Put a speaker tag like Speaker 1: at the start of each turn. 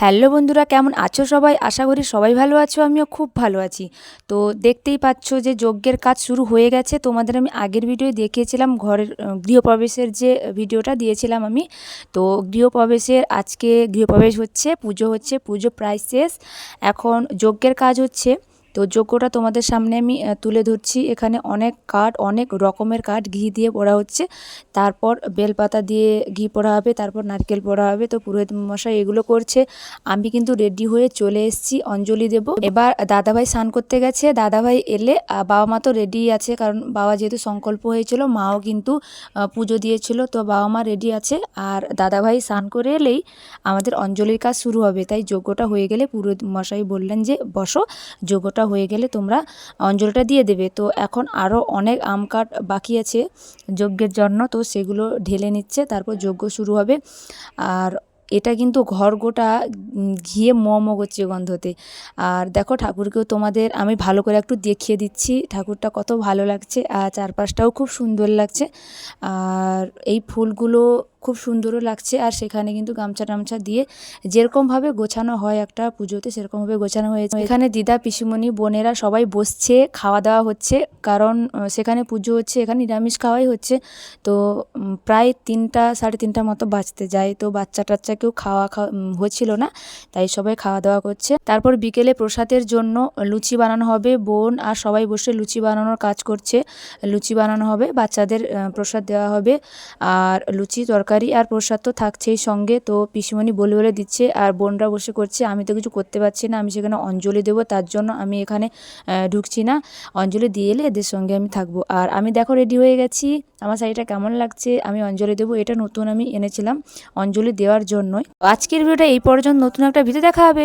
Speaker 1: Hello বন্ধুরা, কেমন আছো সবাই? আশা করি সবাই ভালো আছো, আমিও খুব ভালো আছি। তো দেখতেই পাচ্ছ যে যজ্ঞের কাজ শুরু হয়ে গেছে। তোমাদের আমি আগের ভিডিও দেখিয়েছিলাম, ঘরের গৃহপ্রবেশের যে ভিডিওটা দিয়েছিলাম আমি। তো গৃহপ্রবেশের আজকে, গৃহপ্রবেশ হচ্ছে, পুজো হচ্ছে, পুজো প্রায় শেষ। এখন যজ্ঞের কাজ হচ্ছে। তো যজ্ঞটা তোমাদের সামনে আমি তুলে ধরছি। এখানে অনেক কাঠ, অনেক রকমের কাঠ ঘি দিয়ে পোড়া হচ্ছে। তারপর বেলপাতা দিয়ে ঘি পোড়া হবে, তারপর নারকেল পোড়া হবে। তো পুরোহিত মশাই এগুলো করছে। আমি কিন্তু রেডি হয়ে চলে এসেছি, অঞ্জলি দেব। এবার দাদাভাই স্নান করতে গেছে। দাদাভাই এলে বাবা মা তো রেডি আছে, কারণ বাবা যেহেতু সংকল্প হয়েছিল, মাও কিন্তু পুজো দিয়েছিল। তো বাবা মা রেডি আছে। আর দাদাভাই স্নান করে এলেই আমাদের অঞ্জলির কাজ শুরু হবে। তাই যজ্ঞটা হয়ে গেলে পুরোহিত মশাই বললেন যে, বসো। যজ্ঞটা হয়ে গেলে তোমরা অঞ্জলটা দিয়ে দেবে। তো এখন আরও অনেক আম কাঠ বাকি আছে যজ্ঞের জন্য। তো সেগুলো ঢেলে নিচ্ছে, তারপর যজ্ঞ শুরু হবে। আর এটা কিন্তু ঘর গোটা ঘিয়ে ম ম করছে গন্ধতে। আর দেখো ঠাকুরকেও তোমাদের আমি ভালো করে একটু দেখিয়ে দিচ্ছি। ঠাকুরটা কত ভালো লাগছে, আর চারপাশটাও খুব সুন্দর লাগছে। আর এই ফুলগুলো খুব সুন্দরও লাগছে আর সেখানে কিন্তু গামছা টামছা দিয়ে যেরকমভাবে গোছানো হয় একটা পুজোতে, সেরকমভাবে গোছানো হয়েছে। এখানে দিদা, পিসিমণি, বোনেরা সবাই বসছে, খাওয়া দাওয়া হচ্ছে, কারণ সেখানে পুজো হচ্ছে, এখানে নিরামিষ খাওয়াই হচ্ছে। তো প্রায় তিনটা, সাড়ে তিনটা মতো বাঁচতে যায়। তো বাচ্চা টাচ্চাকেও খাওয়া খাওয়া হচ্ছিল না, তাই সবাই খাওয়া দাওয়া করছে। তারপর বিকেলে প্রসাদের জন্য লুচি বানানো হবে, বোন আর সবাই বসে লুচি বানানোর কাজ করছে। লুচি বানানো হবে, বাচ্চাদের প্রসাদ দেওয়া হবে। আর লুচি তরকারি আর প্রসাদ তো থাকছেই সঙ্গে। তো পিসিমণি বলে বলে দিচ্ছে, আর বোনরা বসে করছে, আমি তো কিছু করতে পারছি না, আমি সেখানে অঞ্জলি দেবো, তার জন্য আমি এখানে ঢুকছি না। অঞ্জলি দিয়ে এলে এদের সঙ্গে আমি থাকব। আর আমি দেখো রেডি হয়ে গেছি, আমার শাড়িটা কেমন লাগছে, আমি অঞ্জলি দেবো, এটা নতুন আমি এনেছিলাম অঞ্জলি দেওয়ার জন্যই। আজকের ভিডিওটা এই পর্যন্ত, নতুন একটা ভিডিও দেখা হবে।